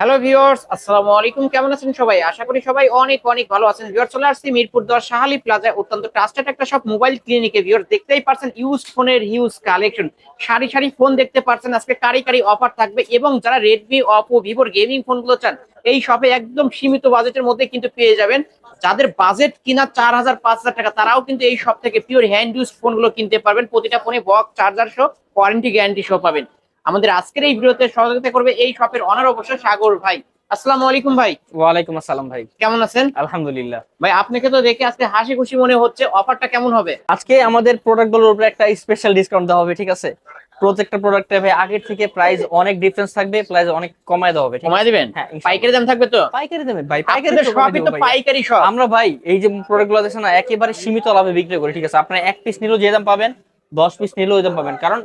Hello viewers আসসালামু আলাইকুম কেমন আছেন সবাই? আশা করি সবাই অনেক অনেক ভালো আছেন। ভিউয়ার চলে আসছি মিরপুর দশ শাহালি প্লাজায়। অত্যন্ত ট্রাস্টেড একটা সব মোবাইল ক্লিনিকে ভিউয়ার দেখতেই পারছেন ইউজ ফোনের হিউজ কালেকশন সারি সারি ফোন দেখতে পারছেন। আজকে কারি কারি অফার থাকবে এবং যারা রেডমি অপো ভিভোর গেমিং ফোনগুলো চান, এই শপে একদম সীমিত বাজেটের মধ্যে কিন্তু পেয়ে যাবেন। যাদের বাজেট কিনা চার হাজার, পাঁচ হাজার টাকা, তারাও কিন্তু এই শপ থেকে পিওর হ্যান্ড ইউজ ফোনগুলো কিনতে পারবেন। প্রতিটা ফোনে বক্স চার্জার সহ ওয়ারেন্টি গ্যারান্টি সহ পাবেন। আমাদের আজকের এই ভিডিওতে সহযোগিতা করবে এই শপের অনার অবশ্য সাগর ভাই। আসসালামু আলাইকুম ভাই। ওয়ালাইকুম আসসালাম ভাই। কেমন আছেন? আলহামদুলিল্লাহ। ভাই আপনাকে তো দেখে আজকে হাসি খুশি মনে হচ্ছে। অফারটা কেমন হবে? আজকে আমাদের প্রোডাক্টগুলোর উপরে একটা স্পেশাল ডিসকাউন্ট দেওয়া হবে ঠিক আছে? প্রত্যেকটা প্রোডাক্টে ভাই আগের থেকে প্রাইস অনেক ডিফারেন্স থাকবে প্রাইস অনেক কমায় দেওয়া হবে কমায় দিবেন? হ্যাঁ, পাইকারি দাম থাকবে তো? পাইকারি দামে ভাই পাইকারি সবই তো পাইকারি সব আমরা ভাই এই যে প্রোডাক্টগুলো দেখছেন না একেবারে সীমিত লাভে বিক্রি করি ঠিক আছে? আপনার এক পিস নিলেও যে দাম পাবেন দশ পিস নিলেও ওই দাম পাবেন। কারণ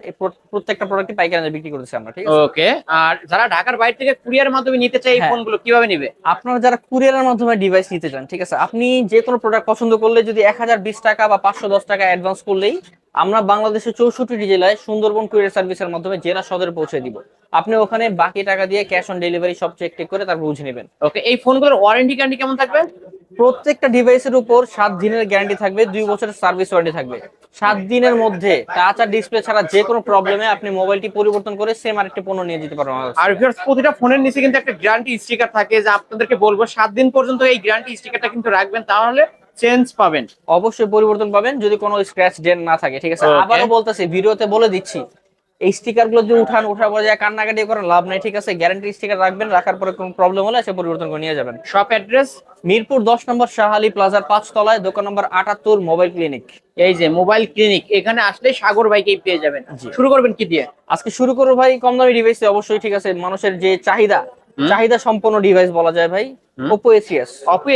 প্রত্যেকটা প্রোডাক্টই পাইকারি বিক্রি করতেছি আমরা ঠিক আছে? ওকে আর যারা ঢাকার বাইরে থেকে কুরিয়ার মাধ্যমে নিতে চাই এই হ্যাঁ। ফোনগুলো কীভাবে নিবে? আপনারা যারা কুরিয়ারের মাধ্যমে ডিভাইস নিতে চান ঠিক আছে? আপনি যে কোনো প্রোডাক্ট পছন্দ করলে যদি এক হাজার বিশ টাকা বা পাঁচশো দশ টাকা অ্যাডভান্স করলেই আমরা বাংলাদেশের চৌষট্টি জেলায় সুন্দরবন কুরিয়ার সার্ভিসের মাধ্যমে জেলা সদরে পৌঁছে দিব। আপনি ওখানে বাকি টাকা দিয়ে ক্যাশ অন ডেলিভারি সব চেক টেক করে তারপর বুঝে নেবেন। ওকে এই ফোনগুলোর ওয়ারেন্টি গ্যারান্টি কেমন থাকবে? প্রত্যেকটা ডিভাইসের উপর সাত দিনের গ্যারান্টি থাকবে দুই বছরের সার্ভিস ওয়ারেন্টি থাকবে। সাত দিনের মধ্যে টাচ আর ডিসপ্লে ছাড়া যে কোনো প্রবলেমে আপনি মোবাইলটি পরিবর্তন করে সেম আরেকটি পণ্য নিয়ে যেতে পারবেন আর ভিউয়ার্স প্রতিটা ফোনের নিচে কিন্তু একটা গ্যারান্টি স্টিকার থাকে যে আপনাদেরকে বলব সাত দিন পর্যন্ত এই গ্যারান্টি স্টিকারটা কিন্তু রাখবেন তাহলে চেঞ্জ পাবেন। অবশ্যই পরিবর্তন পাবেন যদি কোনো স্ক্র্যাচ ডেন না থাকে ঠিক আছে. আবারও বলতেছি ভিডিওতে বলে দিচ্ছি এই স্টিকারগুলো যদি উঠান উঠার পরে যা কান্নাকাটি করার লাভ নাই ঠিক আছে? গ্যারান্টি স্টিকার রাখবেন রাখার পরে কোনো প্রবলেম হলে এসে পরিবর্তন করে নিয়ে যাবেন। শপ অ্যাড্রেস মিরপুর দশ নম্বর শাহালি প্লাজার পাঁচ তলায় দোকান নম্বর আটাত্তর মোবাইল ক্লিনিক এই যে মোবাইল ক্লিনিক এখানে আসলে সাগর ভাইকেই পেয়ে যাবেন। শুরু করবেন কি দিয়ে? আজকে শুরু করব ভাই কম দামি ডিভাইস অবশ্যই ঠিক আছে? মানুষের যে চাহিদা চাহিদা সম্পন্ন ডিভাইস বলা যায় ভাই অপো এ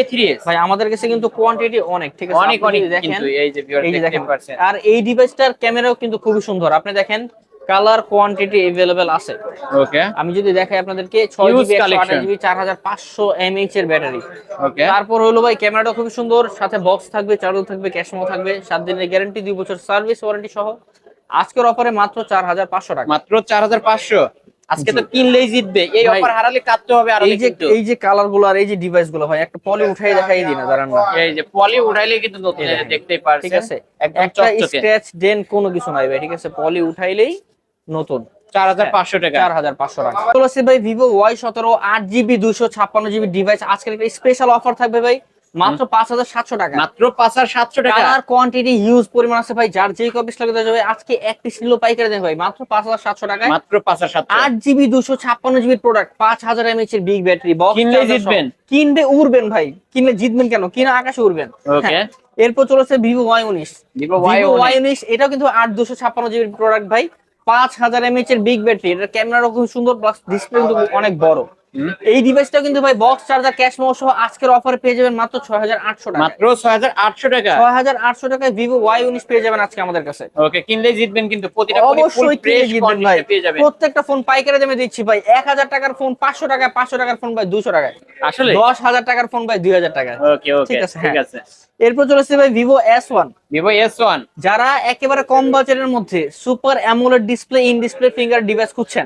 থ্রি এস ভাই আমাদের কাছে কিন্তু কোয়ান্টিটি অনেক ঠিক আছে? অনেক অনেক দেখেন কিন্তু এই যে দেখেন আর এই ডিভাইসটার ক্যামেরাও কিন্তু খুবই সুন্দর। আপনি দেখেন কালার কোয়ান্টিটি এভেলেবেল আছে। ওকে আমি যদি দেখাই আপনাদেরকে ছয় Huge জিবি একশো collection. আঠাশ জিবি চার হাজার পাঁচশো এমএইচ এর ব্যাটারি ওকে তারপর হলো ভাই ক্যামেরাটা খুব সুন্দর সাথে বক্স থাকবে চার্জার থাকবে ক্যাশমো থাকবে সাত দিনের গ্যারান্টি দুই বছর সার্ভিস ওয়ারেন্টি সহ। আজকের অফারে মাত্র চার হাজার পাঁচশো টাকা। মাত্র চার হাজার পাঁচশো। আজকে তো। কিনলেই জিতবে। এই অফার হারালে কাটতে হবে আর এই যে এই যে কালারগুলো আর এই যে ডিভাইসগুলো ভাই একটা পলি উঠাই দেখাই দিই না দাঁড়ান না। এই যে পলি উঠাইলে কিন্তু দেখতেই পারছেন। ঠিক আছে? একদম একটা চকচকে। স্ক্র্যাচ ডেন কোনো কিছু নাই ভাই ঠিক আছে? পলি উঠাইলেই নতুন। চার হাজার পাঁচশো টাকা। চার হাজার পাঁচশো টাকা। ভাই ভিভো ওয়াই সতেরো আট জিবি দুশো ছাপ্পান্ন জিবি ডিভাইস আজকের একটা স্পেশাল অফার থাকবে ভাই মাত্র পাঁচ হাজার সাতশো টাকা। মাত্র পাঁচ হাজার সাতশো টাকা। কোয়ান্টিটি হিউজ পরিমাণ আছে ভাই। যার যে কপিস লাগে যাবে আজকে এক পিস নিলেও পাইকারি ভাই মাত্র পাঁচ হাজার সাতশো টাকায়। মাত্র পাঁচ হাজার সাতশো। আট জিবি দুশো ছাপ্পান্ন জিবির প্রোডাক্ট পাঁচ হাজার এমএচ এর বিগ ব্যাটারি বক্স কিনলেই জিতবেন। কিনবে উড়বেন ভাই। কিনলে জিতবেন কেন? কিনা আকাশে উড়বেন। ওকে হ্যাঁ। এরপর চলেছে ভিভো ওয়াই উনিশ। ভিভো ওয়াই উনিশ। এটাও কিন্তু আট দুশো ছাপ্পান্ন জিবির প্রোডাক্ট ভাই। পাঁচ হাজার এমএচ এর বিগ ব্যাটারি এটার ক্যামেরা খুব সুন্দর প্লাস ডিসপ্লে অনেক বড়। এই ডিভাইসটা কিন্তু ভাই বক্স চার্জার ক্যাশ মেমো সহ আজকের অফারে পেয়ে যাবেন মাত্র ছয় হাজার আটশো টাকা মাত্র ছয় হাজার আটশো টাকা? ছয় হাজার আটশো টাকায় ভিভো ওয়াই উনিশ পেয়ে যাবেন আজকে আমাদের কাছে। ওকে কিনলেই জিতবেন কিন্তু প্রতিটা কিনে fresh জিতবেন ভাই। পেয়ে যাবেন। প্রত্যেকটা ফোন পাইকারি দামে দিচ্ছি ভাই। এক হাজার টাকার ফোন পাঁচশো টাকায় পাঁচশো টাকার ফোন ভাই দুশো টাকায়। আসলে? দশ হাজার টাকার ফোন ভাই দুই হাজার টাকায়। ওকে ওকে ঠিক আছে, ঠিক হ্যাঁ। আছে। এরপর চলেছে ভাই Vivo S one Vivo S one যারা একেবারে কম বাজেটের মধ্যে super AMOLED display in display finger device খুঁজছেন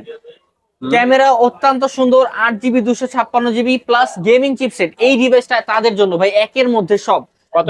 ক্যামেরা অত্যন্ত সুন্দর আট জিবি দুশো ছাপ্পান্ন জিবি প্লাস গেমিং চিপসেট এই ডিভাইসটা তাদের জন্য ভাই একের মধ্যে সব।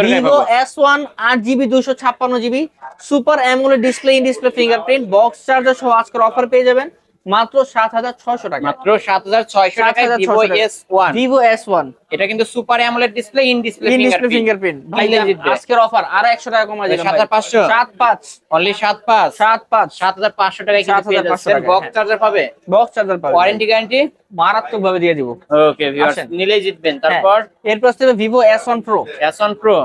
ভিভো এস ওয়ান আট জিবি দুশো ছাপ্পান্ন GB super AMOLED display in display fingerprint box charger সহ আজকের অফার পেয়ে যাবেন। মাত্র সাত হাজার ছয়শো টাকা। মাত্র সাত হাজার ছয়শো টাকায় ভিভো 7,600 টাকা। S one Vivo S one এটা কিন্তু super AMOLED display in display in display fingerprint ভাই আজকের অফার আরও একশো টাকা হাজার পাঁচশো? সাত পাঁচ। অনলি সাত পাঁচ। সাত পাঁচ। সাত হাজার পাঁচশো টাকায় কিন্তু পেয়ে যাচ্ছেন টাকা, বক্স হ্যাঁ। চার্জার পাবে? বক্স চার্জার পাবেন ওয়ারেন্টি গ্যারান্টি মারাত্মক ভাবে দিয়ে দিব। Okay viewers. নিলেই জিতবেন। তারপর? এরপর আসতে Vivo S one pro S one pro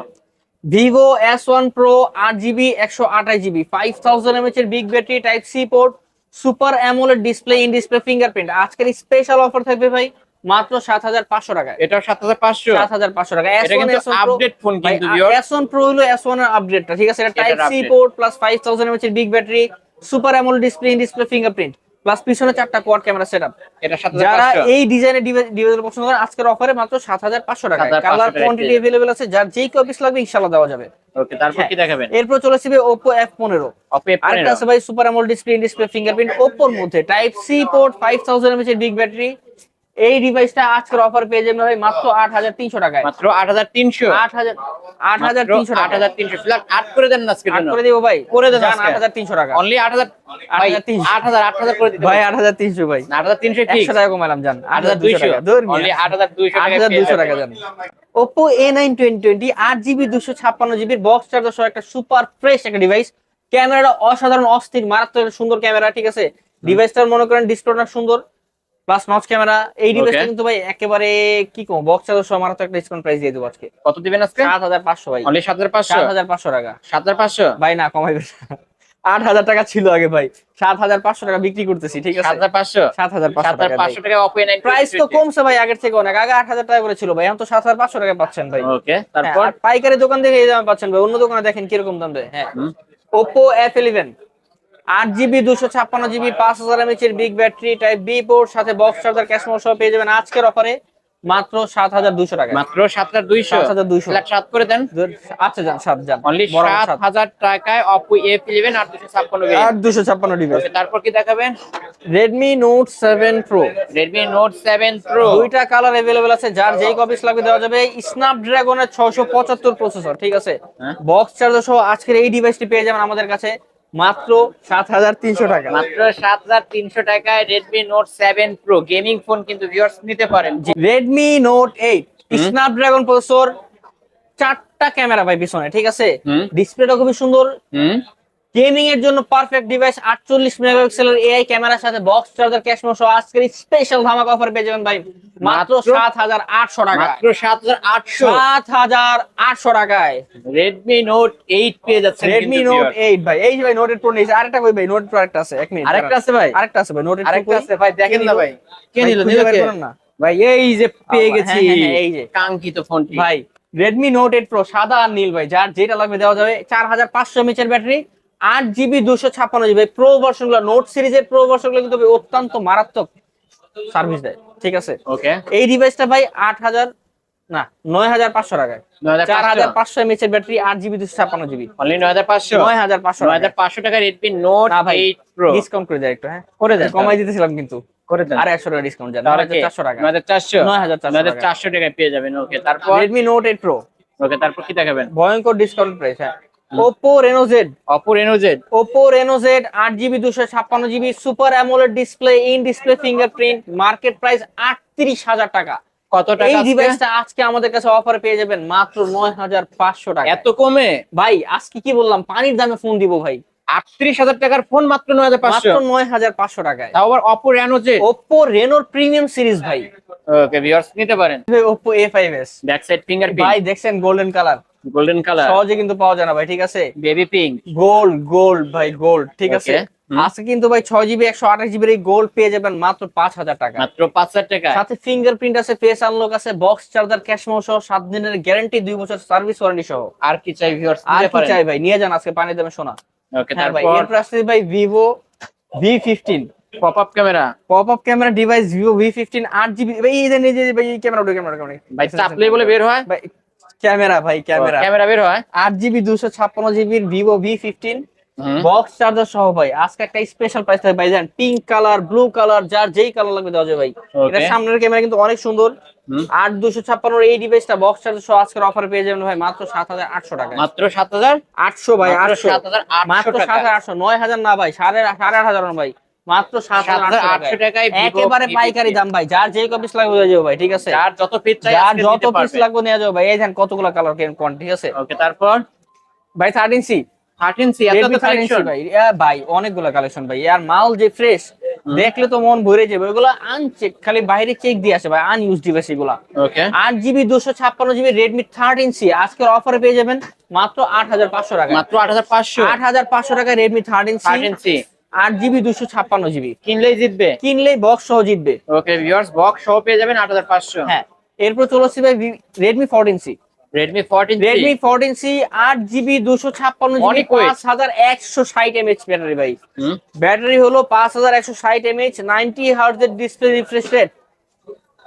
Vivo S one pro আট জিবি একশো আঠাশ জিবি ফাইভ থাউজেন্ড এমএচ এর big battery type C port super AMOLED display in display fingerprint. আজকের স্পেশাল অফার থাকবে ভাই মাত্র সাত হাজার পাঁচশো টাকায়। এটাও সাত হাজার পাঁচশো? সাত হাজার পাঁচশো টাকা এস এটা কিন্তু আপডেট ফোন কিন্তু ভিউয়ার এস ওয়ান প্রো হলো এস ওয়ানের আপডেটটা ঠিক আছে? এটা type C port plus five thousand mAh এর big battery super AMOLED display in display fingerprint plus পিছনে চারটা কোয়াড ক্যামেরা সেটআপ এটা যারা এই ডিজাইনের ডিভাইস পছন্দ করেন আজকের অফারে মাত্র সাত হাজার পাঁচশো টাকা কালার কোয়ান্টিটি अवेलेबल আছে যার যেই কপিস লাগবে ইনশাআল্লাহ দেওয়া যাবে। ওকে তারপর হ্যাঁ। কি দেখাবেন? এরপর চলে আসবে ওপো এফ পনেরো। অপে আরেকটা আছে ভাই super AMOLED display display fingerprint ওপোর মধ্যে। Type C port five mAh এর বিগ ব্যাটারি এই ডিভাইসটা আজকের অফার পেয়ে যাবেন ভাই মাত্র আট হাজার তিনশো টাকায় মাত্র আট হাজার তিনশো আট হাজার আট হাজার তিনশো আট টাকা হাজার তিনশো ফ্ল্যাট আট করে দেন না আজকের আট জন্য করে দিব ভাই করে দেন যান আজকে। আট হাজার তিনশো টাকা অনলি আট হাজার আট ভাই হাজার তিনশো। আট হাজার আট হাজার করে দিতে ভাই আট হাজার তিনশো ভাই আট হাজার তিনশো ঠিক একশো টাকা কমালাম হাজার দুইশো অনলি আট হাজার দুইশো আট টাকা টোয়েন্টি টোয়েন্টি আট জিবি দুশো ছাপ্পান্ন জিবির বক্স চার্জার সহ একটা সুপার ফ্রেশ একটা ডিভাইস ক্যামেরাটা অসাধারণ অস্থির মারাত্মক সুন্দর ক্যামেরা ঠিক আছে ডিভাইসটার মনে করেন ডিসপ্লেটা সুন্দর প্লাস নচ ক্যামেরা এই ডিভাইসটা. কিন্তু ভাই একেবারে কি কম বক্স চার্জার সহ মারাত্মক একটা ডিসকাউন্ট প্রাইস দিয়ে দেবো আজকে। কত দিবেন আজকে? সাত হাজার পাঁচশো ভাই। অনলি সাত হাজার পাঁচশো? সাত হাজার পাঁচশো টাকা। সাত হাজার পাঁচশো? ভাই না কমাইবে আট হাজার টাকা ছিল আগে ভাই। সাত হাজার পাঁচশো টাকা বিক্রি করতেছি ঠিক আছে? সাত হাজার পাঁচশো? টাকা প্রাইস তো কমছে ভাই আগের থেকে অনেক। আগে আট হাজার টাকা করে ছিল ভাই এখন তো সাত হাজার পাঁচশো টাকা পাচ্ছেন ভাই। ওকে হ্যাঁ, পাইকারি দোকান থেকে এই দামে পাচ্ছেন ভাই অন্য দোকানে দেখেন কীরকম দাম দেয়। হ্যাঁ। ওপো এফ ইলেভেন আট জিবি দুশো ছাপ্পান্ন জিবি পাঁচ হাজার এমএচের big battery type B port সাথে বক্স চার্জার ক্যাশ সহ পেয়ে যাবেন আজকের অফারে মাত্র সাত হাজার দুশো টাকা। মাত্র সাত হাজার দুইশো? সাত হাজার দুইশো। সাত করে দেন। আচ্ছা যান সাত যান। সাত। হাজার টাকায় অপো এফ ইলেভেন আট দুশো ছাপ্পান্ন আট দুশো ছাপ্পান্ন ডিভাইস তারপর কি দেখাবেন? Redmi Note seven pro Redmi Note seven pro দুইটা কালার অ্যাভেলেবেল আছে যার যেই কপিস লাগবে দেওয়া যাবে স্ন্যাপড্রাগনের ছশো পঁচাত্তর প্রসেসর ঠিক আছে? হ্যাঁ। বক্স চার্জার সহ আজকের এই ডিভাইসটি পেয়ে যাবেন আমাদের কাছে। মাত্র 7300 টাকা। মাত্র সাত হাজার তিনশো টাকায় Redmi Note seven pro gaming phone কিন্তু ভিউয়ার্স নিতে পারেন। রেডমি নোট 8 স্ন্যাপড্রাগন প্রসেসর চারটা ক্যামেরা ভাই পিছনে ঠিক আছে। ডিসপ্লেটা খুবই সুন্দর। গেমিং এর জন্য পারফেক্ট ডিভাইস 48 মেগাপিক্সেলের এআই ক্যামেরার সাথে বক্স চার্জার ক্যাশ সহ আজকের স্পেশাল ধামাকা অফার পেয়ে যাবেন ভাই। মাত্র মাত্র 7800 টাকা মাত্র সাত হাজার আটশো। সাত হাজার আটশো টাকায়। রেডমি নোট এইট পেয়ে যাচ্ছেন রেডমি নোট এইট ভাই। এই ভাই নোট এইট প্রো নিয়েছে আরেকটা কই ভাই? নোট প্রো আরেকটা আছে এক মিনিট আরেকটা আছে ভাই। আরেকটা আছে ভাই নোট আরেকটা আছে ভাই দেখেন না ভাই কে নিল নিল কে? না। ভাই এই যে পেয়ে হ্যাঁ, গেছি। হ্যাঁ, হ্যাঁ, এই যে। কাঙ্ক্ষিত ফোনটি। ভাই রেডমি নোট এইট প্রো সাদা আর নীল ভাই যার যেটা লাগবে দেওয়া যাবে চার হাজার পাঁচশো এমএচের ব্যাটারি আট জিবি দুশো ছাপ্পান্ন জিবি। প্রো ভার্সনগুলো নোট সিরিজের প্রো ভার্সনগুলো কিন্তু অত্যন্ত মারাত্মক সার্ভিস দেয়। ঠিক আছে? ওকে এই ডিভাইসটা ভাই আট হাজার না নয় হাজার পাঁচশো টাকায়। চার হাজার পাঁচশো ব্যাটারি আট জিবি দুশো ছাপ্পান্ন জিবি। অনলি নয় হাজার পাঁচশো? নয় হাজার পাঁচশো নয় হাজার পাঁচশো টাকা রেডমি নোট ভাই ডিসকাউন্ট করে দেয় একটু হ্যাঁ? করে দেন কমাই দিতেছিলাম কিন্তু। করে দেন। আর একশো টাকা ডিসকাউন্ট যান টাকা নয় হাজার চারশো নয় হাজার চারশো? নয় হাজার টাকা। চারশো টাকায় পেয়ে যাবেন ওকে তারপর? ওকে তারপর কি দেখাবেন? ভয়ঙ্কর ডিসকাউন্ট প্রাইস হ্যাঁ। Oppo Reno Z. Oppo Reno Z. Oppo Reno Z আট জিবি দুশো ছাপ্পান্ন GB super AMOLED display in display fingerprint market price আটত্রিশ হাজার টাকা। কত টাকা এই? ডিভাইসটা আজকে আমাদের কাছে অফার পেয়ে যাবেন মাত্র নয় হাজার পাঁচশো টাকা এত কমে? ভাই আজকে কি বললাম? পানির দামে ফোন দিব ভাই। আটত্রিশ হাজার টাকার ফোন মাত্র নয় হাজার পাঁচশো। নয় হাজার পাঁচশো টাকায়। তাও আবার অপো রেনো জেড ওপো রেনোর প্রিমিয়াম সিরিজ ভাই। ওকে ভিউয়ার্স নিতে পারেন। Oppo A five S back side fingerprint ভাই দেখছেন গোল্ডেন কালার গোল্ডেন কালার সহজে কিন্তু পাওয়া যায় না ভাই ঠিক আছে? বেবি পিঙ্ক গোল্ড গোল্ড ভাই গোল্ড ঠিক আছে? আজকে কিন্তু ভাই ছয় জিবি একশো আঠাশ জিবির এই গোল্ড পেয়ে যাবেন মাত্র পাঁচ হাজার টাকা মাত্র পাঁচ হাজার টাকা সাথে ফিঙ্গারপ্রিন্ট আছে ফেস আনলক আছে বক্স চার্জার ক্যাশ মো সহ সাত দিনের গ্যারান্টি দুই বছর সার্ভিস ওয়ারেন্টি সহ। আর কি চাই ভিউয়ার্স আর কি চাই ভাই নিয়ে যান আজকে পানি দামে শোনা ওকে হ্যাঁ তারপর এরপর আসছে ভাই Vivo V fifteen pop up camera pop up camera device Vivo V fifteen আট জিবি ভাই এই যে নিজে ভাই ক্যামেরা ওটা ক্যামেরা ক্যামেরা ভাই চাপলেই বলে বের হয়? ভাই ক্যামেরা ভাই ক্যামেরা ক্যামেরা বের হয়? আট জিবি দুশো ছাপ্পান্ন জিবির ভিভো ভি ফিফটিন হুম। বক্স চার্জার সহ ভাই। আজকে একটা স্পেশাল প্রাইস থাকবে ভাই জান পিঙ্ক কালার ব্লু কালার যার যেই কালার লাগবে দেওয়া যাবে ভাই। এটা সামনের ক্যামেরা কিন্তু অনেক সুন্দর। আট দুশো ছাপ্পান্নর এই ডিভাইসটা বক্স আজকের অফার পেয়ে যাবেন ভাই মাত্র সাত হাজার আটশো টাকা মাত্র সাত হাজার? আটশো ভাই মাত্র আটশো। মাত্র সাত হাজার আটশো নয় হাজার না ভাই সাড়ে সাড়ে আট হাজার ভাই মাত্র সাত হাজার আটশো টাকায়। টাকায় একেবারে পাইকারি দাম ভাই যার যে লাগবে হয়ে যাবে ভাই ঠিক আছে? যার যত পিস যার যত পিস লাগবে যাবে ভাই এই কতগুলো কালার কেন কোন ঠিক আছে? ওকে তারপর? ভাই থার্টিন সি 13 সি এত Redmi তো 13C কালেকশন ভাই ভাই অনেকগুলো কালেকশন ভাই আর মাল যে ফ্রেশ দেখলে তো মন ভরে যাবে। ওগুলো আনচেক খালি বাইরে চেক দিয়ে আসে ভাই আনইউজ ডিভাইস এগুলা। ওকে আট জিবি দুশো ছাপ্পান্ন জিবি রেডমি থার্টিন সি আজকের অফারে পেয়ে যাবেন মাত্র আট হাজার পাঁচশো টাকা মাত্র 8500 আট হাজার পাঁচশো টাকা রেডমি থার্টিন 13 সি আট জিবি দুশো ছাপ্পান্ন জিবি কিনলেই জিতবে? কিনলেই বক্স সহ জিতবে। ওকে ভিউয়ার্স বক্স সহ পেয়ে যাবেন 8500 হ্যাঁ। এরপর চলে আসছি ভাই Redmi fourteen C Redmi 14 Redmi fourteen C আট জিবি দুশো ছাপ্পান্ন জিবি অনেক হাজার একশো ষাট এমএচ ব্যাটারি ভাই। ব্যাটারি হলো পাঁচ হাজার একশো ষাট এমএচ নাইনটি হার্জ এর display refresh rate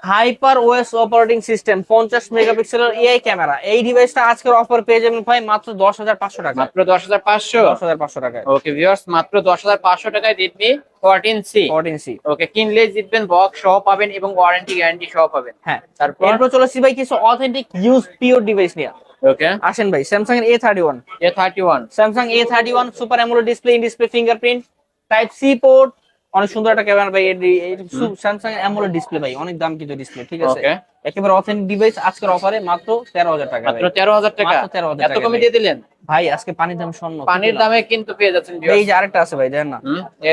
hyper OS operating system পঞ্চাশ মেগাপিক্সেলের এআই ক্যামেরা। এই ডিভাইসটা আজকের অফার পেয়ে যাবেন ভাই মাত্র দশ হাজার পাঁচশো টাকা মাত্র দশ হাজার পাঁচশো? দশ হাজার পাঁচশো টাকায়। ওকে ভিউয়ার্স মাত্র দশ হাজার পাঁচশো টাকায় Redmi fourteen C fourteen C okay কিনলে জিতবেন বক্স সহ পাবেন এবং ওয়ারেন্টি গ্যারান্টি সহ পাবেন। হ্যাঁ। তারপর? এরপর চলে আসছি ভাই কিছু অথেন্টিক ইউজ পিওর ডিভাইস নিয়ে। ওকে আসেন ভাই স্যামসাং এর A thirty one A thirty one Samsung A thirty one super AMOLED display in display fingerprint type C port অনেক সুন্দর একটা ক্যামেরা ভাই স্যামসাং অ্যামোলেড ডিসপ্লে ভাই অনেক দাম কিন্তু ডিসপ্লে ঠিক আছে? একেবারে অথেন্টিক ডিভাইস আজকের অফারে মাত্র তেরো হাজার টাকা মাত্র। তেরো হাজার টাকা? মাত্র 13,000 এত টাকা কমে দিয়ে দিলেন? ভাই আজকে পানির দাম স্বর্ণ পানির দামে কিন্তু পেয়ে যাচ্ছেন এই যে আরেকটা আছে ভাই দেখেন না।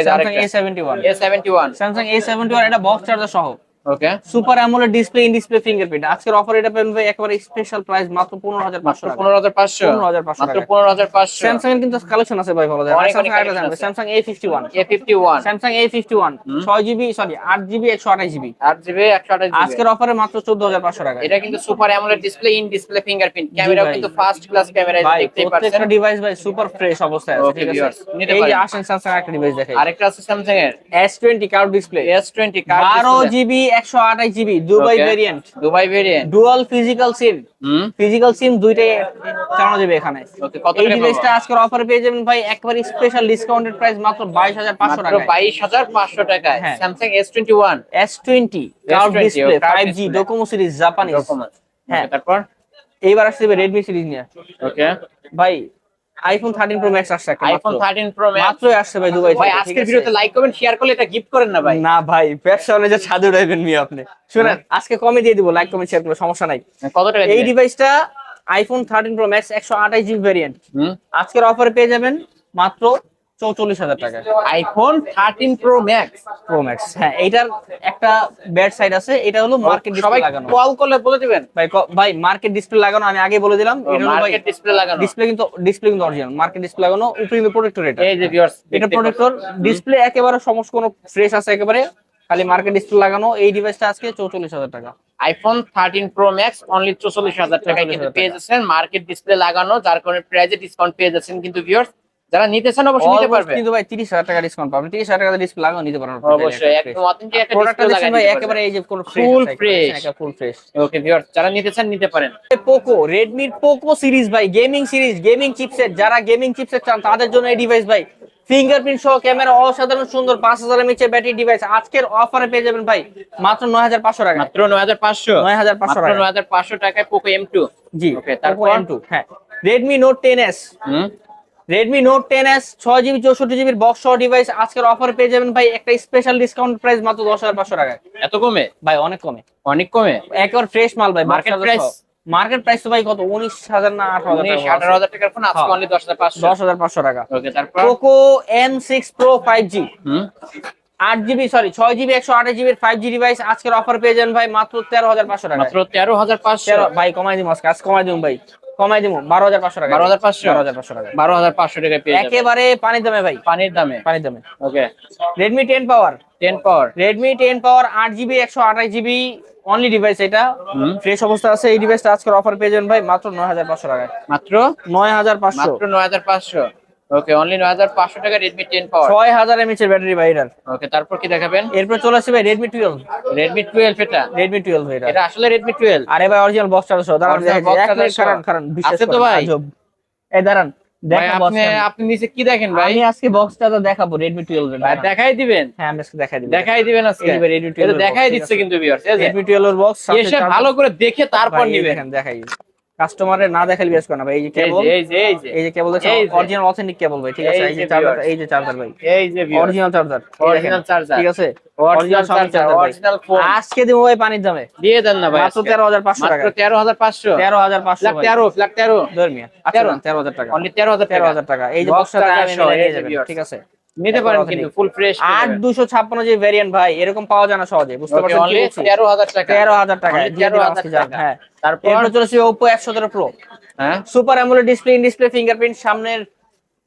Samsung A seventy one A seventy one Samsung A seventy one এটা বক্স চার্জার সহ। Okay super AMOLED display in display fingerprint আজকের অফার এটা পেন ভাই একেবারে স্পেশাল প্রাইস মাত্র পনেরো হাজার পাঁচশো মাত্র পনেরো হাজার পাঁচশো। 15,500 মাত্র পনেরো হাজার পাঁচশো। স্যামসাং এর কিন্তু কালেকশন আছে ভাই ভালো আছে। Samsung A fifty one A fifty one Samsung A fifty one হুম। ছয় জিবি সরি আট জিবি একশো আঠাশ জিবি আট জিবি একশো আঠাশ আজকের অফারে মাত্র চোদ্দ হাজার পাঁচশো টাকা। এটা কিন্তু super AMOLED display in display fingerprint ক্যামেরাও কিন্তু ফার্স্ট ক্লাস ক্যামেরা ভাই দেখতেই পাচ্ছেন। প্রত্যেকটা ডিভাইস ভাই সুপার ফ্রেশ অবস্থায় আছে ঠিক আছে? এই যে আসেন স্যামসাং একটা ডিভাইস দেখে আরেকটা আছে স্যামসাং এর। S twenty curve display S twenty বারো জিবি একশো আঠাশ GB Dubai variant Dubai variant dual physical SIM physical SIM দুইটাই চালানো যাবে এখানে। এই ডিভাইসটা আজকের অফারে পেয়ে যাবেন ভাই একবারে স্পেশাল ডিসকাউন্টেড প্রাইস মাত্র বাইশ হাজার পাঁচশো টাকা বাইশ হাজার পাঁচশো টাকায়। Samsung S twenty one S twenty curve display five G Docomo series Japanese হ্যাঁ। হ্যাঁ তারপর? এইবার আসছে রেডমি সিরিজ নিয়ে। ওকে ভাই আইফোন থার্টিন প্রো ম্যাক্স আসছে আইফোন মাত্র। থার্টিন প্রো ম্যাক্স মাত্রই আসছে ভাই দুবাই ভাই আজকের? ভিডিওতে লাইক কমেন্ট শেয়ার করলে এটা গিফট করেন না ভাই। না ভাই ব্যবসা যে ছাদে রাখবেন মি আপনি। শুনেন আজকে কমে দিয়ে দিব লাইক কমেন্ট শেয়ার করলে সমস্যা নাই। কত টাকা এই? ডিভাইসটা আইফোন থার্টিন প্রো ম্যাক্স একশো আঠাশ জিবি ভেরিয়েন্ট আজকের অফারে পেয়ে যাবেন মাত্র চৌচল্লিশ হাজার টাকা। IPhone thirteen Pro Max Pro Max হ্যাঁ এইটার একটা ব্যাড সাইড আছে এটা হলো মার্কেট সবাই ডিসপ্লে লাগানো। কল করলে বলে দিবেন। ভাই ক- ভাই মার্কেট ডিসপ্লে লাগানো আমি আগে বলে দিলাম এটা হলো মার্কেট ডিসপ্লে লাগানো। ডিসপ্লে কিন্তু ডিসপ্লে কিন্তু অরিজিনাল মার্কেট ডিসপ্লে লাগানো উপরে কিন্তু প্রোটেক্টর এটা। এই যে ভিউয়ার্স এটা প্রোটেক্টর ডিসপ্লে একেবারে সমস্ত কোনো ফ্রেশ আছে একেবারে খালি মার্কেট ডিসপ্লে লাগানো এই ডিভাইসটা আজকে চৌচল্লিশ হাজার টাকা। IPhone thirteen Pro Max only চৌচল্লিশ হাজার টাকায় কিন্তু পেয়ে যাচ্ছেন। মার্কেট ডিসপ্লে লাগানো যার কারণে প্রাইজে ডিসকাউন্ট পেয়ে যাচ্ছেন কিন্তু ভিউয়ার্স যারা নিতে চান অবশ্যই নিতে পারবে। কিন্তু ভাই তিরিশ হাজার টাকা ডিসকাউন্ট পাবেন। তিরিশ হাজার টাকা ডিসপ্লে লাগানো নিতে পারেন অবশ্যই একদম অথেন্টিক একটা ডিসপ্লে লাগাই ভাই একেবারে এই যে কোনো Full fresh। Full fresh okay viewers যারা নিতে চান নিতে পারেন। পোকো রেডমির পোকো সিরিজ ভাই গেমিং সিরিজ গেমিং চিপসেট যারা গেমিং চিপসেট চান তাদের জন্য এই ডিভাইস ভাই। ফিঙ্গারপ্রিন্ট সহ ক্যামেরা অসাধারণ সুন্দর পাঁচ হাজার এমএচের ব্যাটারি ডিভাইস আজকের অফারে পেয়ে যাবেন ভাই মাত্র নয় হাজার পাঁচশো টাকা মাত্র নয় হাজার পাঁচশো? নয় হাজার পাঁচশো নয় হাজার পাঁচশো টাকায় Poco M two G okay তারপর? তারপর? এম টু হ্যাঁ। রেডমি নোট টেন এস হুম? রেডমি নোট টেন এস ছয় জিবি চৌষট্টি জিবির বক্স সহ ডিভাইস আজকের অফারে পেয়ে যাবেন ভাই একটা স্পেশাল ডিসকাউন্ট প্রাইস মাত্র দশ হাজার পাঁচশো টাকায়। এত কমে? ভাই অনেক কমে। অনেক কমে? একবার ফ্রেশ মাল ভাই মার্কেট প্রাইস মার্কেট প্রাইস তো ভাই কত? উনিশ হাজার না আঠারো উনিশ আঠারো হাজার টাকার ফোন আজকে হ্যাঁ। অনলি দশ হাজার পাঁচশো। দশ হাজার পাঁচশো টাকা। ওকে তারপর? Poco M six Pro five G হুম? আট জিবি সরি ছয় জিবি একশো আঠাশ জিবির ফাইভ জি ডিভাইস আজকের অফার পেয়ে যাবেন ভাই মাত্র তেরো হাজার পাঁচশো টাকা মাত্র তেরো হাজার পাঁচশো। ভাই কমাই দিব আজকে আজ কমাই দিব ভাই। কমাই দিব বারো হাজার পাঁচশো টাকা। বারো হাজার পাঁচশো? বারো হাজার পাঁচশো টাকা বারো হাজার পাঁচশো টাকা পেয়ে একেবারে পানির দামে ভাই। পানির দামে? পানির দামে। Okay. Redmi ten power ten power Redmi ten power আট জিবি একশো আঠাশ জিবি অনলি ডিভাইস এটা। ফ্রেশ অবস্থা আছে এই ডিভাইসটা আজকের অফার পেয়ে যাবেন ভাই মাত্র নয় হাজার পাঁচশো টাকায়। মাত্র? নয় হাজার পাঁচশো। মাত্র নয় হাজার পাঁচশো। ওকে অনলি নয় হাজার পাঁচশো টাকা রেডমি টেন পাওয়ার ছয় হাজার এমএচ এর ব্যাটারি ভাই এটার ওকে তারপর কি দেখাবেন? এরপর চলে ভাই রেডমি টুয়েলভ রেডমি টুয়েলভ এটা। রেডমি টুয়েলভ এটা। এটা আসলে রেডমি টুয়েলভ আরে ভাই অরিজিনাল বক্স চার্জার সহ দাঁড়ান মিনিট সহ। খারান খারান আছে তো ভাই? এই দাঁড়ান আপনি নিচে কি দেখেন ভাই? আমি আজকে বক্স চার্জার দেখাবো রেডমি টুয়েলভ এর। ভাই দেখাই দিবেন। হ্যাঁ আমি আজকে দেখাই দিব। দেখাই দিবেন আজকে। এই Redmi 12 এটা দেখাই দিচ্ছে কিন্তু ভিউয়ার্স রেডমি টুয়েলভ এর বক্স ভালো করে দেখে তারপর নিবেন। দেখেন দেখাই কাস্টমারের না দেখালে বিয়াস করে না ভাই। এই যে কেবল এই যে এই যে। এই যে কেবল যে। অরিজিনাল অথেন্টিক কেবল ভাই ঠিক আছে? এই যে চার্জার এই যে চার্জার ভাই। এই যে অরিজিনাল চার্জার Original charger। ঠিক আছে? Original original charger charger original phone আজকে দিব ভাই পানির দামে। দিয়ে দেন না ভাই মাত্র তেরো হাজার পাঁচশো টাকা মাত্র তেরো হাজার পাঁচশো। তেরো হাজার পাঁচশো ফ্ল্যাগ তেরো ফ্ল্যাগ তেরো। ধর্মিয়া আচ্ছা তেরো। তেরো হাজার টাকা। অনলি তেরো হাজার তেরো টাকা হাজার টাকা। এই যে বক্সটা আমি নিয়ে যাবেন ঠিক আছে? নিতে পারেন কিন্তু ফুল ফ্রেশ আট দুশো ছাপ্পান্ন যে ভেরিয়েন্ট ভাই এরকম পাওয়া যায় না সহজে বুঝতে পারছেন কি অনলি বলছি? তেরো হাজার টাকা। তেরো হাজার টাকা Only তেরো হাজার টাকা। হ্যাঁ। তারপর? চলেছে Oppo Pro প্রো হ্যাঁ? Super AMOLED display in display fingerprint সামনের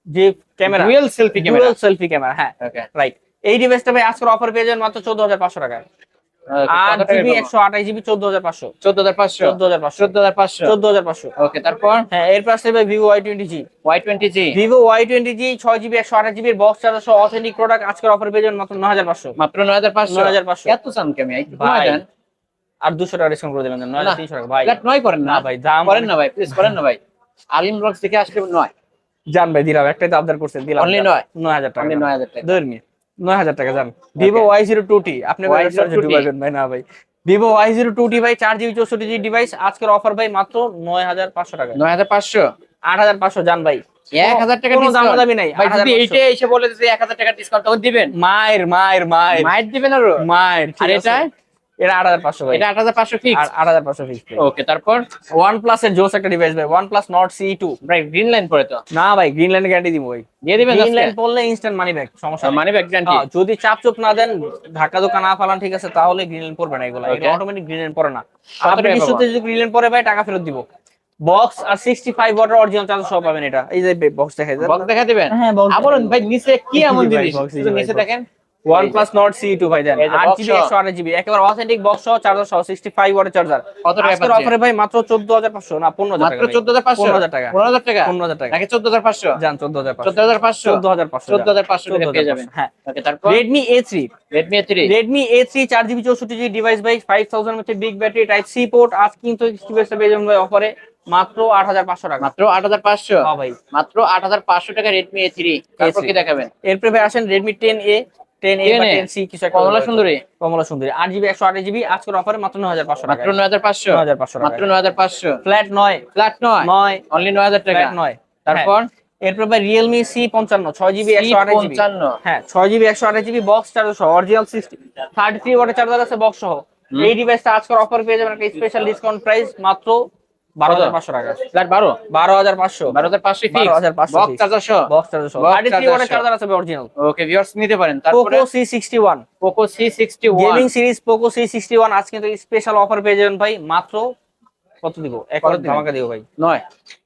যে camera dual selfie camera dual selfie camera হ্যাঁ। রাইট এই ডিভাইসটা ভাই আজকের অফার পেয়ে যাবেন মাত্র চোদ্দ হাজার আর জিবি 128 জিবি 14500 14500 14500 14500 ওকে তারপর? হ্যাঁ এর পাশে ভাই Vivo Y20G Y20G Vivo Y20G 6 GB 128 GB box charger সহ অথেন্টিক প্রোডাক্ট আজকের অফার পেয়ে মাত্র 9500 মাত্র 9500 9500 এত সাম কেমন একটু আর 200 টাকা ডিসকাউন্ট করে দিবেন 9300 টাকা। ভাই নয় করেন না। ভাই দাম করেন না ভাই প্লিজ করেন না ভাই। আলিম ব্লগস থেকে আসলে নয়। জান ভাই দিলাম একটাই তো আবদার দিলাম। অনলি নয়? 9000 টাকা। অনলি 9000 টাকা। ধরনি 9000 টাকা জান। ভিভো Y02T আপনি পারবেন ভাই না ভাই। ভিভো Y02T ভাই 4GB 64GB ডিভাইস আজকের অফার ভাই মাত্র 9500 টাকা। 9500 8500 জান ভাই। 1000 টাকা কোনো দাম দামি নাই। ভাই যদি এইটা এসে বলে যে 1000 টাকা ডিসকাউন্ট তখন দিবেন? মায়ের মায়ের মায়ের। মায়ের দিবেন আর? মায়ের আর এটা এটা আট হাজার পাঁচশো ভাই। এটা আট হাজার পাঁচশো ফিক্স আর আট হাজার পাঁচশো ফিক্স ওকে তারপর? ওয়ানের জোস একটা ডিভাইস ভাই ওয়ান প্লাস নট ভাই গ্রিন লাইন পরে তো? না ভাই গ্রিন লাইন গ্যারান্টি দিব ভাই। দিয়ে দিবেন গ্রিন লাইন পড়লে ইনস্ট্যান্ট মানি ব্যাক সমস্যা নেই। মানে ব্যাক গ্যারান্টি হ্যাঁ, যদি চাপ চুপ না দেন ঢাকা দোকান না ফালান ঠিক আছে তাহলে গ্রিন লাইন পড়বে না এগুলো. অটোমেটিক গ্রিন লাইন পড়ে না। আপনি টাকা যদি গ্রিন লাইন পরে ভাই টাকা ফেরত দিব। বক্স আর সিক্সটি ফাইভ ওয়াটার অরিজিনাল চার্জ সব পাবেন এটা। এই যে বক্স দেখা যায় বক্স দেখা দিবেন? হ্যাঁ আবার ভাই নিচে কি এমন জিনিস? নিচে দেখেন। ওয়ান প্লাস নট সি ভাই দেন এই যে আট box জিবি সহ। একশো আট জিবি একেবারে অথেন্টিক বক্স সহ চার্জার সহ সিক্সটি ফাইভ ওয়াটের চার্জার কত টাকা আজকের? অফারে ভাই মাত্র চোদ্দ হাজার পাঁচশো না পনেরো হাজার মাত্র টাকা পনেরো হাজার টাকা। পনেরো হাজার টাকা? পনেরো হাজার টাকা। নাকি চোদ্দ হাজার পাঁচশো? যান চোদ্দ হাজার পাঁচশো। চোদ্দ হাজার পাঁচশো? চোদ্দ হাজার পাঁচশো চোদ্দ হাজার পাঁচশো টাকা পেয়ে যাবেন। হ্যাঁ। ওকে তারপর? থ্রি রেডমি এ থ্রি চার জিবি চৌষট্টি জিবি ডিভাইস ভাই ফাইভ থাউজেন্ড হচ্ছে big battery type C port আজ কিন্তু ডিভাইসটা পেয়ে যাবেন ভাই অফারে মাত্র আট হাজার পাঁচশো টাকা। মাত্র আট হাজার পাঁচশো? হ্যাঁ ভাই। মাত্র আট হাজার পাঁচশো টাকা রেডমি এ থ্রি তারপর কি দেখাবেন? এরপরে ভাই আসেন Redmi ten A ten A 10A ten C কিছু একটা কমলা সুন্দরী? কমলা সুন্দরী। আট জিবি একশো আট জিবি আজকের অফারে মাত্র নয় হাজার পাঁচশো মাত্র নয় হাজার পাঁচশো? নয় হাজার পাঁচশো মাত্র নয় হাজার পাঁচশো? ফ্ল্যাট নয়। ফ্ল্যাট নয়? নয়। অনলি নয় হাজার টাকা? নয়। তারপর? হ্যাঁ। এরপর ভাই রিয়েলমি সি পঞ্চান্ন ছয় জিবি একশো আট জিবি। হ্যাঁ ছয় জিবি একশো আঠাশ জিবি বক্স চার্জার সহ অরিজিনাল সিক্সটি থার্টি থ্রি ওয়াটের চার্জার আছে বক্স সহ। এই ডিভাইসটা আজকের অফার পেয়ে যাবেন একটা স্পেশাল ডিসকাউন্ট প্রাইস মাত্র বারো হাজার পাঁচশো টাকা। ফ্ল্যাট বারো? বারো হাজার পাঁচশো। বারো হাজার পাঁচশো বারো হাজার পাঁচশো বক্স fix। বক্স চার্জার সহ। থ্রি charger চার্জার আছে অরিজিনাল ওকে ভিউয়ার্স নিতে পারেন। তারপরে Poco C sixty one Poco C sixty one gaming series Poco C sixty one আজ কিন্তু স্পেশাল অফার পেয়ে যাবেন ভাই। মাত্র কত দিব? এক ধামাকা দিব ভাই। নয়।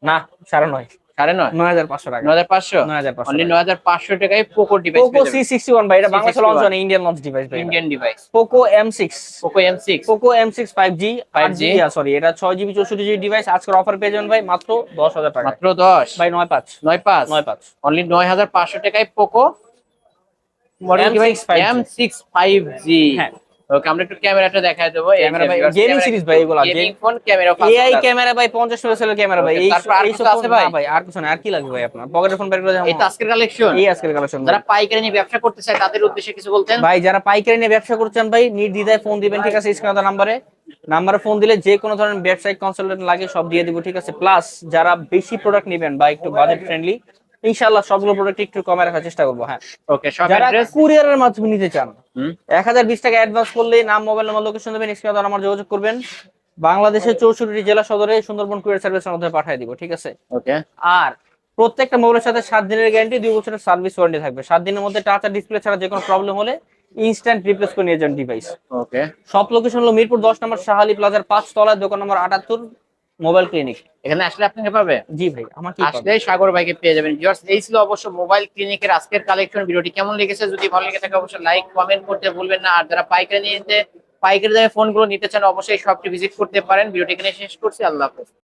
না সাড়ে নয়। সাড়ে নয়? নয় হাজার পাঁচশো টাকা। নয় হাজার পাঁচশো? নয় হাজার পাঁচশো অনলি নয় হাজার পাঁচশো টাকায় Poco device Poco C sixty one ভাই এটা বাংলাদেশে লঞ্চ হয় ইন্ডিয়ান লঞ্চ ডিভাইস ভাই Indian device Poco M six Poco M six Poco M six five G five G sorry এটা ছয় জিবি চৌষট্টি জিবি ডিভাইস আজকের অফার পেয়ে যাবেন ভাই মাত্র দশ হাজার টাকা। মাত্র দশ? ভাই নয় পাঁচ। নয় পাঁচ? নয় পাঁচ। অনলি নয় হাজার পাঁচশো টাকায় Poco model M6 5G M six five G হ্যাঁ। ওকে আমরা একটু ক্যামেরাটা দেখাই দেবো Camera ভাই, gaming series ভাই এগুলা, gaming phone camera AI camera ভাই পঞ্চাশ মেগাপিক্সেলের ক্যামেরা ভাই এই তারপর আর এই কিছু সব আছে ভাই? ভাই আর কিছু না আর কি লাগবে ভাই আপনার? পকেটের ফোন বের করে এই আজকের কালেকশন এই আজকের কালেকশন যারা পাইকারি নিয়ে ব্যবসা করতে চায় তাদের উদ্দেশ্যে কিছু বলতেন। ভাই যারা পাইকারি নিয়ে ব্যবসা করছেন ভাই নির্দ্বিধায় ফোন দিবেন ঠিক আছে? স্ক্রিনে নাম্বারে নাম্বারে ফোন দিলে যে কোনো ধরনের ব্যবসায়িক কনসালটেন্ট লাগে সব দিয়ে দিব ঠিক আছে? প্লাস যারা বেশি প্রোডাক্ট নেবেন বা একটু বাজেট ফ্রেন্ডলি ইনশাআল্লাহ সবগুলো প্রোডাক্ট একটু কমে রাখার চেষ্টা করব হ্যাঁ। ওকে সব যারা অ্যাড্রেস কুরিয়ারের মাধ্যমে নিতে চান এক হাজার বিশ টাকা অ্যাডভান্স করলে নাম মোবাইল নাম্বার লোকেশন দেবেন স্ক্রিনে আমার যোগাযোগ করবেন। বাংলাদেশের চৌষট্টি জেলা সদরে সুন্দরবন কুরিয়ার সার্ভিসের মাধ্যমে পাঠিয়ে দিব ঠিক আছে? ওকে আর প্রত্যেকটা মোবাইলের সাথে সাত দিনের গ্যারান্টি দুই বছরের সার্ভিস ওয়ারেন্টি থাকবে। সাত দিনের মধ্যে টাচ আর ডিসপ্লে ছাড়া যে কোনো প্রবলেম হলে ইনস্ট্যান্ট রিপ্লেস করে নিয়ে যান ডিভাইস ওকে সব লোকেশন হলো মিরপুর দশ নম্বর শাহালি প্লাজার পাঁচ তলায় দোকান নম্বর আটাত্তর। Mobile clinic. এখানে আসলে আপনাকে পাবে জি ভাই আমাকে আসলে সাগর ভাইকে পেয়ে যাবেন। ভিউয়ার্স এই ছিল অবশ্য মোবাইল ক্লিনিকের আজকের কালেকশন ভিডিওটি কেমন লেগেছে? যদি ভালো লেগে থাকে অবশ্যই লাইক কমেন্ট করতে ভুলবেন না। আর যারা পাইকারি নিতে পাইকারি দামে ফোনগুলো নিতে চান অবশ্যই শপটি ভিজিট করতে পারেন। ভিডিওটি এখানে শেষ করছি। আল্লাহ হাফেজ।